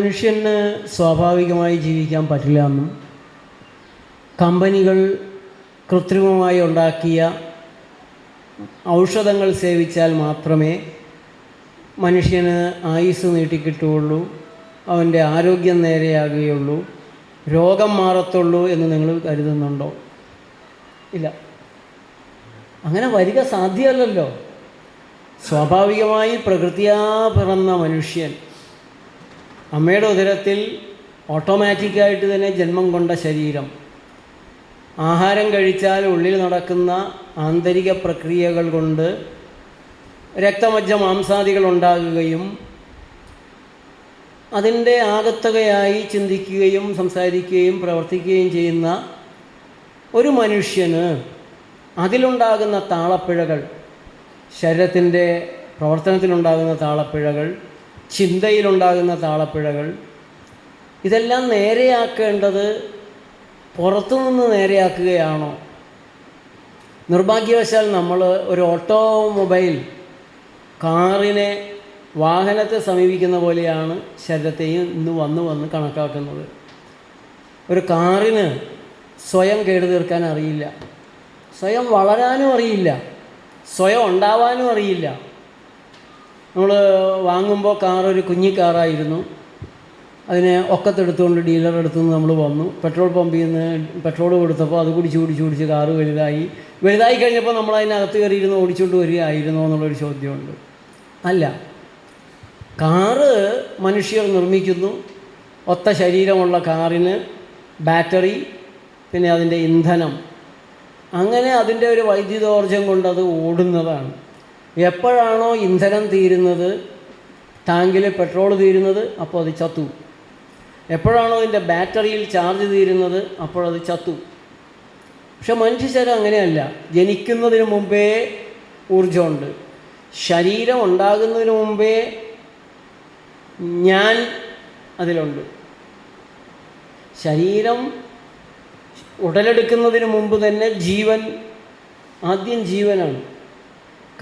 മനുഷ്യന് സ്വാഭാവികമായി ജീവിക്കാൻ പറ്റില്ല എന്നും കമ്പനികൾ കൃത്രിമമായി ഉണ്ടാക്കിയ ഔഷധങ്ങൾ സേവിച്ചാൽ മാത്രമേ മനുഷ്യന് ആയുസ് നീട്ടിക്കിട്ടുകയുള്ളൂ അവന്റെ ആരോഗ്യം നേരെയാകുകയുള്ളൂ രോഗം മാറത്തുള്ളൂ എന്ന് നിങ്ങൾ കരുതുന്നുണ്ടോ? ഇല്ല. അങ്ങനെ വരിക സാധ്യമല്ലല്ലോ. സ്വാഭാവികമായി പ്രകൃതിയാ പിറന്ന മനുഷ്യൻ അമ്മയുടെ ഉദരത്തിൽ ഓട്ടോമാറ്റിക്കായിട്ട് തന്നെ ജന്മം കൊണ്ട ശരീരം. ആഹാരം കഴിച്ചാൽ ഉള്ളിൽ നടക്കുന്ന ആന്തരിക പ്രക്രിയകൾ കൊണ്ട് രക്തമജ്ജ മാംസാദികൾ ഉണ്ടാകുകയും അതിന്റെ ആകത്തുകയായി ചിന്തിക്കുകയും സംസാരിക്കുകയും പ്രവർത്തിക്കുകയും ചെയ്യുന്ന ഒരു മനുഷ്യന് അതിലുണ്ടാകുന്ന താളപ്പിഴകൾ ശരീരത്തിന്റെ പ്രവർത്തനത്തിലുണ്ടാകുന്ന താളപ്പിഴകൾ ചിന്തയിലുണ്ടാകുന്ന താളപ്പിഴകൾ. ഇതെല്ലാം നേരെയാക്കേണ്ടത് പുറത്തുനിന്ന് നേരെയാക്കുകയാണോ? നിർഭാഗ്യവശാൽ നമ്മൾ ഒരു ഓട്ടോമൊബൈൽ കാറിനെ വാഹനത്തെ സമീപിക്കുന്ന പോലെയാണ് ശരീരത്തെയും ഇന്ന് വന്ന് വന്ന് കണക്കാക്കുന്നത്. ഒരു കാറിന് സ്വയം കേടു തീർക്കാൻ അറിയില്ല. സ്വയം വളരാനും അറിയില്ല. സ്വയം ഉണ്ടാവാനും അറിയില്ല. നമ്മൾ വാങ്ങുമ്പോൾ കാർ ഒരു കുഞ്ഞി കാറായിരുന്നു. അതിനെ ഒക്കത്തെടുത്തുകൊണ്ട് ഡീലർ അടുത്ത് നിന്ന് നമ്മൾ വന്നു. പെട്രോൾ പമ്പിൽ നിന്ന് പെട്രോൾ കൊടുത്തപ്പോൾ അത് കുടിച്ച് കുടിച്ച് കുടിച്ച് കാറ് വലുതായി. വലുതായി കഴിഞ്ഞപ്പോൾ നമ്മൾ അതിനകത്ത് കയറിയിരുന്ന് ഓടിച്ചുകൊണ്ട് വരികയായിരുന്നോ എന്നുള്ളൊരു ചോദ്യമുണ്ട്. അല്ല. കാറ് മനുഷ്യർ നിർമ്മിക്കുന്നു. ഒത്ത ശരീരമുള്ള കാറിന് ബാറ്ററി പിന്നെ അതിന്റെ ഇന്ധനം. അങ്ങനെ അതിന്റെ ഒരു വൈദ്യുതോർജം കൊണ്ട് അത് ഓടുന്നതാണ്. എപ്പോഴാണോ ഇന്ധനം തീരുന്നത്? ടാങ്കിൽ പെട്രോൾ തീരുന്നത് അപ്പോൾ അത് ചത്തു. എപ്പോഴാണോ ഇതിന്റെ ബാറ്ററിയിൽ ചാർജ് തീരുന്നത് അപ്പോഴത് ചത്തു. പക്ഷെ മനുഷ്യശരീരം അങ്ങനെയല്ല. ജനിക്കുന്നതിന് മുമ്പേ ഊർജമുണ്ട് ശരീരം ഉണ്ടാകുന്നതിന് മുമ്പേ ഞാൻ അതിലുണ്ട്. ശരീരം ഉടലെടുക്കുന്നതിന് മുമ്പ് തന്നെ ജീവൻ ആദ്യം ജീവനാണ്.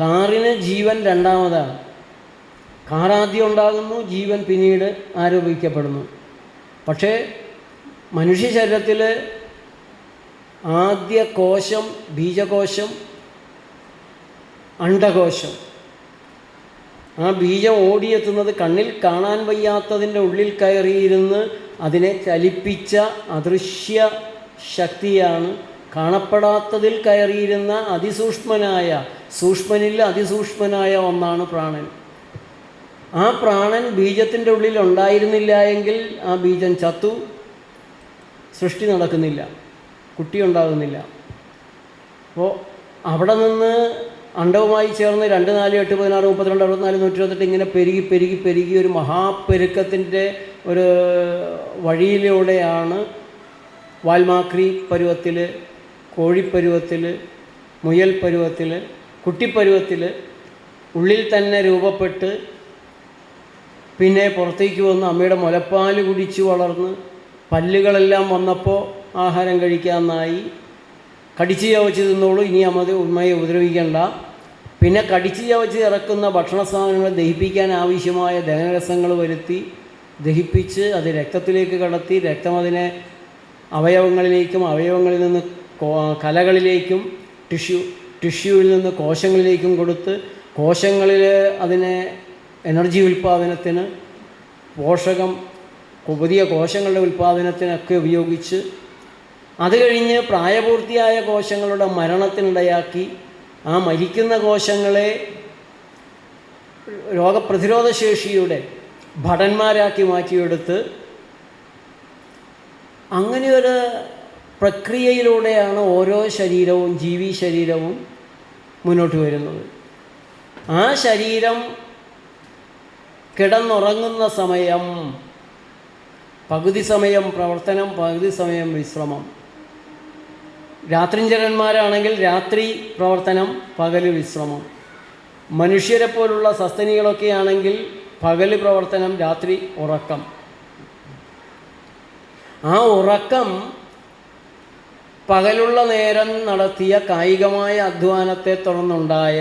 കാറിന് ജീവൻ രണ്ടാമതാണ്. കാർ ആദ്യം ഉണ്ടാകുന്നു ജീവൻ പിന്നീട് ആരോപിക്കപ്പെടുന്നു. പക്ഷേ മനുഷ്യ ശരീരത്തിൽ ആദ്യ കോശം ബീജകോശം അണ്ടകോശം ആ ബീജം ഓടിയെത്തുന്നത് കണ്ണിൽ കാണാൻ വയ്യാത്തതിന്റെ ഉള്ളിൽ കയറിയിരുന്ന് അതിനെ ചലിപ്പിച്ച അദൃശ്യ ശക്തിയാണ് കാണപ്പെടാത്തതിൽ കയറിയിരുന്ന അതിസൂക്ഷ്മനായ സൂക്ഷ്മനിൽ അതിസൂക്ഷ്മനായ ഒന്നാണ് പ്രാണൻ. ആ പ്രാണൻ ബീജത്തിന്റെ ഉള്ളിൽ ഉണ്ടായിരുന്നില്ല എങ്കിൽ ആ ബീജം ചത്തു സൃഷ്ടി നടക്കുന്നില്ല കുട്ടി ഉണ്ടാകുന്നില്ല അപ്പോൾ അവിടെ നിന്ന് അണ്ടവുമായി ചേർന്ന് രണ്ട് നാല് എട്ട് പതിനാറ് മുപ്പത്തിരണ്ട് അറുപത്തിനാല് നൂറ്റി ഇരുപത്തെട്ട് ഇങ്ങനെ പെരുകി പെരുകി പെരുകി ഒരു മഹാപെരുക്കത്തിന്റെ ഒരു വഴിയിലൂടെയാണ് വാൽമാക്രി പരുവത്തിൽ കോഴിപ്പരുവത്തിൽ മുയൽ പരുവത്തിൽ കുട്ടിപ്പരുവത്തിൽ ഉള്ളിൽ തന്നെ രൂപപ്പെട്ട് പിന്നെ പുറത്തേക്ക് വന്ന് അമ്മയുടെ മുലപ്പാൽ കുടിച്ച് വളർന്ന് പല്ലുകളെല്ലാം വന്നപ്പോൾ ആഹാരം കഴിക്കാമെന്നായി കടിച്ച് ചവച്ച് തിന്നോളൂ. ഇനി അമ്മ ഉമ്മയെ ഉപദ്രവിക്കണ്ട. പിന്നെ കടിച്ച് ചവച്ച് ഇറക്കുന്ന ഭക്ഷണ സാധനങ്ങൾ ദഹിപ്പിക്കാൻ ആവശ്യമായ ദഹനരസങ്ങൾ വരുത്തി ദഹിപ്പിച്ച് അത് രക്തത്തിലേക്ക് കടത്തി രക്തം അതിനെ അവയവങ്ങളിലേക്കും അവയവങ്ങളിൽ നിന്ന് കലകളിലേക്കും ടിഷ്യൂ ടിഷ്യൂവിൽ നിന്ന് കോശങ്ങളിലേക്കും കൊടുത്ത് കോശങ്ങളിൽ അതിനെ എനർജി ഉൽപ്പാദനത്തിന് പോഷകം പുതിയ കോശങ്ങളുടെ ഉൽപ്പാദനത്തിനൊക്കെ ഉപയോഗിച്ച് അത് കഴിഞ്ഞ് പ്രായപൂർത്തിയായ കോശങ്ങളുടെ മരണത്തിനിടയാക്കി ആ മരിക്കുന്ന കോശങ്ങളെ രോഗപ്രതിരോധ ശേഷിയുടെ ഭടന്മാരാക്കി മാറ്റിയെടുത്ത് അങ്ങനെയൊരു പ്രക്രിയയിലൂടെയാണ് ഓരോ ശരീരവും ജീവി ശരീരവും മുന്നോട്ട് വരുന്നത്. ആ ശരീരം കിടന്നുറങ്ങുന്ന സമയം പകുതി സമയം പ്രവർത്തനം പകുതി സമയം വിശ്രമം. രാത്രിഞ്ചരന്മാരാണെങ്കിൽ രാത്രി പ്രവർത്തനം പകൽ വിശ്രമം. മനുഷ്യരെ പോലുള്ള സസ്തനികളൊക്കെ ആണെങ്കിൽ പകൽ പ്രവർത്തനം രാത്രി ഉറക്കം. ആ ഉറക്കം പകലുള്ള നേരം നടത്തിയ കായികമായ അധ്വാനത്തെ തുടർന്നുണ്ടായ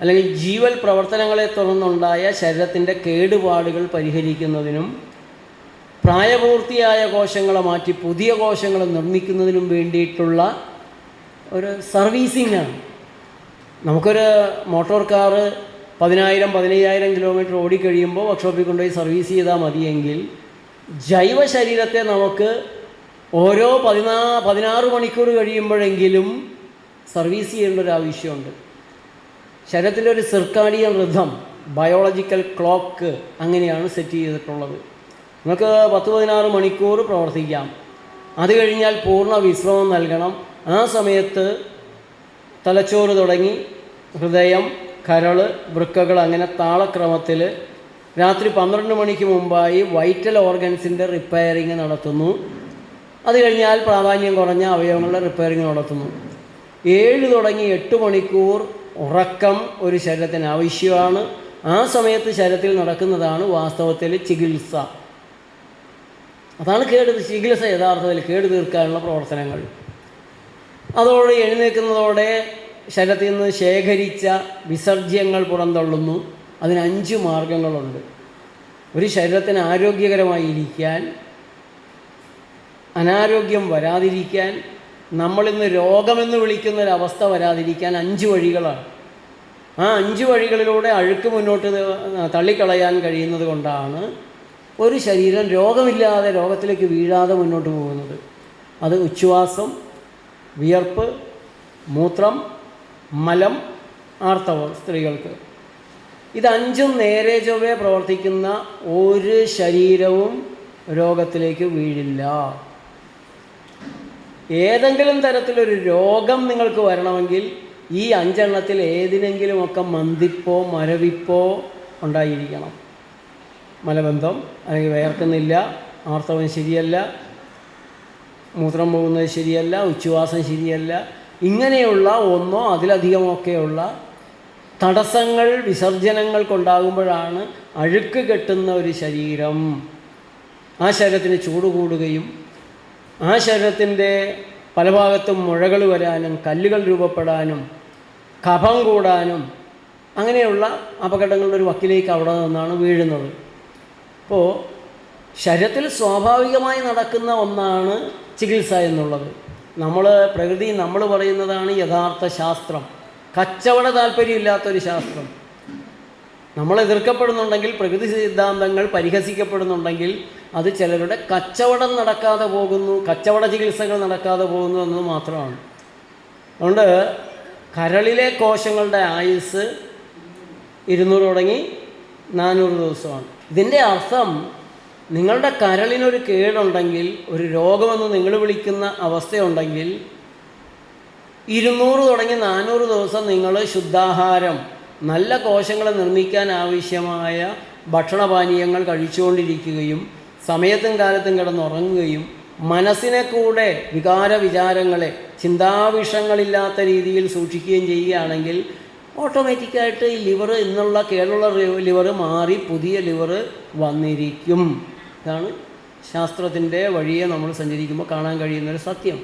അല്ലെങ്കിൽ ജീവൽ പ്രവർത്തനങ്ങളെ തുടർന്നുണ്ടായ ശരീരത്തിന്റെ കേടുപാടുകൾ പരിഹരിക്കുന്നതിനും പ്രായപൂർത്തിയായ കോശങ്ങളെ മാറ്റി പുതിയ കോശങ്ങളെ നിർമ്മിക്കുന്നതിനും വേണ്ടിയിട്ടുള്ള ഒരു സർവീസിങ്ങാണ്. നമുക്കൊരു മോട്ടോർ കാറ് പതിനായിരം പതിനയ്യായിരം കിലോമീറ്റർ ഓടിക്കഴിയുമ്പോൾ വർക്ക്ഷോപ്പിൽ കൊണ്ടുപോയി സർവീസ് ചെയ്താൽ മതിയെങ്കിൽ ജൈവ ശരീരത്തെ നമുക്ക് ഓരോ പതിനാ പതിനാറ് മണിക്കൂർ കഴിയുമ്പോഴെങ്കിലും സർവീസ് ചെയ്യേണ്ട ഒരു ആവശ്യമുണ്ട്. ശരീരത്തിന്റെ ഒരു സിർക്കാഡിയൻ റിഥം ബയോളജിക്കൽ ക്ലോക്ക് അങ്ങനെയാണ് സെറ്റ് ചെയ്തിട്ടുള്ളത്. നമുക്ക് പത്ത് പതിനാറ് മണിക്കൂർ പ്രവർത്തിക്കാം. അത് കഴിഞ്ഞാൽ പൂർണ വിശ്രമം നൽകണം. ആ സമയത്ത് തലച്ചോറ് തുടങ്ങി ഹൃദയം കരൾ വൃക്കകൾ അങ്ങനെ താളക്രമത്തിൽ രാത്രി പന്ത്രണ്ട് മണിക്ക് മുമ്പായി വൈറ്റൽ ഓർഗൻസിന്റെ റിപ്പയറിങ് നടത്തുന്നു. അത് കഴിഞ്ഞാൽ പ്രാധാന്യം കുറഞ്ഞ അവയവങ്ങളുടെ റിപ്പയറിങ് നടത്തുന്നു. ഏഴ് തുടങ്ങി എട്ട് മണിക്കൂർ ഉറക്കം ഒരു ശരീരത്തിന് ആവശ്യമാണ്. ആ സമയത്ത് ശരീരത്തിൽ നടക്കുന്നതാണ് വാസ്തവത്തിൽ ചികിത്സ. അതാണ് കേട് ചികിത്സ യഥാർത്ഥത്തിൽ കേട് തീർക്കാനുള്ള പ്രവർത്തനങ്ങൾ. അതോടെ എഴുന്നേൽക്കുന്നതോടെ ശരീരത്തിൽ നിന്ന് ശേഖരിച്ച വിസർജ്യങ്ങൾ പുറന്തള്ളുന്നു. അതിന് അഞ്ച് മാർഗങ്ങളുണ്ട്. ഒരു ശരീരത്തിന് ആരോഗ്യകരമായി ഇരിക്കാൻ അനാരോഗ്യം വരാതിരിക്കാൻ നമ്മളിന്ന് രോഗമെന്ന് വിളിക്കുന്ന ഒരവസ്ഥ വരാതിരിക്കാൻ അഞ്ച് വഴികളാണ്. ആ അഞ്ച് വഴികളിലൂടെ അഴുക്ക് മുന്നോട്ട് തള്ളിക്കളയാൻ കഴിയുന്നത് കൊണ്ടാണ് ഒരു ശരീരം രോഗമില്ലാതെ രോഗത്തിലേക്ക് വീഴാതെ മുന്നോട്ട് പോകുന്നത്. അത് ഉച്ഛ്വാസം വിയർപ്പ് മൂത്രം മലം ആർത്തവം സ്ത്രീകൾക്ക്. ഇതഞ്ചും നേരെ ചൊവ്വേ പ്രവർത്തിക്കുന്ന ഒരു ശരീരവും രോഗത്തിലേക്ക് വീഴില്ല. ഏതെങ്കിലും തരത്തിലൊരു രോഗം നിങ്ങൾക്ക് വരണമെങ്കിൽ ഈ അഞ്ചെണ്ണത്തിൽ ഏതിനെങ്കിലുമൊക്കെ മന്തിപ്പോ മരവിപ്പോ ഉണ്ടായിരിക്കണം. മലബന്ധം അല്ലെങ്കിൽ വേർക്കുന്നില്ല ആർത്തവം ശരിയല്ല മൂത്രം പോകുന്നത് ശരിയല്ല ഉച്ഛ്വാസം ശരിയല്ല ഇങ്ങനെയുള്ള ഒന്നോ അതിലധികമൊക്കെയുള്ള തടസ്സങ്ങൾ വിസർജനങ്ങൾക്കുണ്ടാകുമ്പോഴാണ് അഴുക്ക് കെട്ടുന്ന ഒരു ശരീരം. ആ ശരീരത്തിന് ചൂട് കൂടുകയും ആ ശരീരത്തിന്റെ പല ഭാഗത്തും മുഴകൾ വരാനും കല്ലുകൾ രൂപപ്പെടാനും കഫം കൂടാനും അങ്ങനെയുള്ള അപകടങ്ങളുടെ ഒരു വക്കിലേക്ക് അവിടെ നിന്നാണ് വീഴുന്നത്. അപ്പോൾ ശരീരത്തിൽ സ്വാഭാവികമായി നടക്കുന്ന ഒന്നാണ് ചികിത്സ എന്നുള്ളത്. നമ്മൾ പ്രകൃതി നമ്മൾ പറയുന്നതാണ് യഥാർത്ഥ ശാസ്ത്രം. കച്ചവട താല്പര്യമില്ലാത്തൊരു ശാസ്ത്രം. നമ്മൾ എതിർക്കപ്പെടുന്നുണ്ടെങ്കിൽ പ്രകൃതി സിദ്ധാന്തങ്ങൾ പരിഹസിക്കപ്പെടുന്നുണ്ടെങ്കിൽ അത് ചിലരുടെ കച്ചവടം നടക്കാതെ പോകുന്നു കച്ചവട ചികിത്സകൾ നടക്കാതെ പോകുന്നു എന്നത് മാത്രമാണ്. അതുകൊണ്ട് കരളിലെ കോശങ്ങളുടെ ആയുസ് ഇരുന്നൂറ് തുടങ്ങി നാനൂറ് ദിവസമാണ്. ഇതിന്റെ അർത്ഥം നിങ്ങളുടെ കരളിനൊരു കേടുണ്ടെങ്കിൽ ഒരു രോഗമെന്ന് നിങ്ങൾ വിളിക്കുന്ന അവസ്ഥയുണ്ടെങ്കിൽ ഇരുന്നൂറ് തുടങ്ങി നാനൂറ് ദിവസം നിങ്ങൾ ശുദ്ധാഹാരം നല്ല കോശങ്ങളെ നിർമ്മിക്കാൻ ആവശ്യമായ ഭക്ഷണപാനീയങ്ങൾ കഴിച്ചുകൊണ്ടിരിക്കുകയും സമയത്തും കാലത്തും കിടന്നുറങ്ങുകയും മനസ്സിനെ കൂടെ വികാര വിചാരങ്ങളെ ചിന്താവിഷങ്ങളില്ലാത്ത രീതിയിൽ സൂക്ഷിക്കുകയും ചെയ്യുകയാണെങ്കിൽ ഓട്ടോമാറ്റിക്കായിട്ട് ഈ ലിവർ ഇന്നുള്ള കേടുള്ള ലിവർ മാറി പുതിയ ലിവർ വന്നിരിക്കും. ഇതാണ് ശാസ്ത്രത്തിന്റെ വഴിയെ നമ്മൾ സഞ്ചരിക്കുമ്പോൾ കാണാൻ കഴിയുന്നൊരു സത്യം.